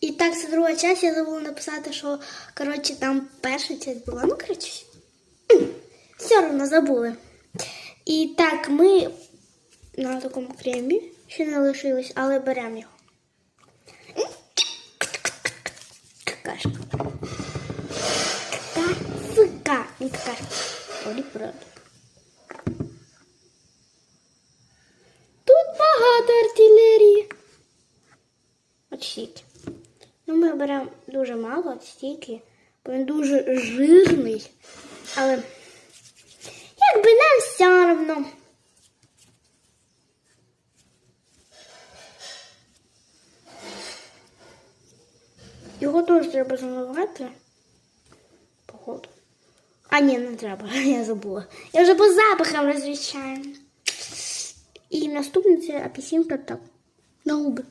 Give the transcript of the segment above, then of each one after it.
І так, це друга часть, я забула написати, що коротше там перша часть була. Ну, коротше, все одно забули. І так, ми на такому кремі ще не лишилось, але беремо його. Какашка. Какашка. Не какашка. Вроді правда. Тут багато артилерії. Стільки. Ну, ми беремо дуже мало, стільки, бо він дуже жирний. Але якби нам все одно. Його теж треба замивати. Походу. А ні, не треба, я забула. Я вже по запахам розрішаю. І наступне це апельсинка так. На губи.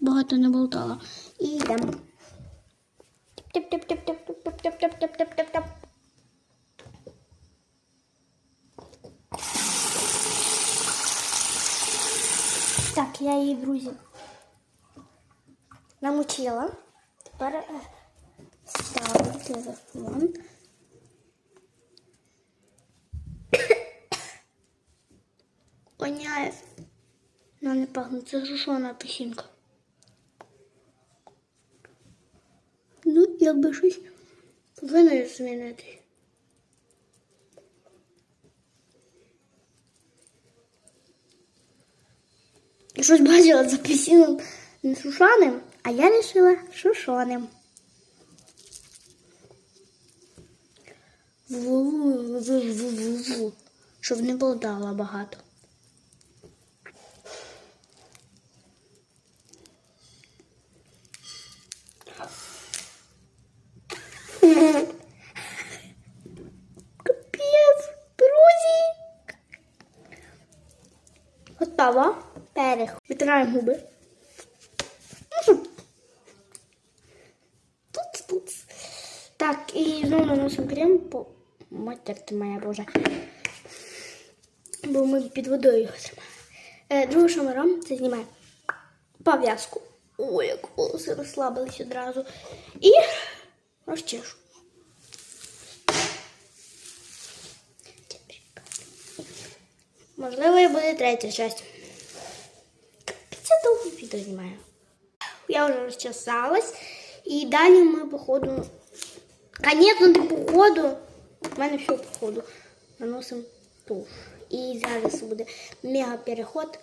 Багато не болтала. І йдемо. Тип-тип-тип-тип-тип-тип-тип-тип-тип-тип-тип. Так, я її, друзі, намочила. Тепер е, ставлю телефон. Воняє. Ну, не пахне, це жушона апельсинка. Ну, якби щось повинно змінитись. Я щось бачила з апельсином не шушаним, а я вирішила шушоним. Ву-ву-ву-ву-ву-ву. Щоб не болтала багато. Готово. Перех. Витираємо губи. Ну, щоб Тут, тут. Так, і знову наносимо крем по матір ти моя боже. Бо ми під водою його тримаємо. Е, другим шамаром це знімаємо пов'язку. Ой, як волоси розслабились одразу. І розчешу. Можливо, і буде третя часть. Це довго відео знімаю. Я вже розчесалась. І далі ми, походу. Конечно, не походу. У мене все походу. Наносимо туш. І зараз буде мега переход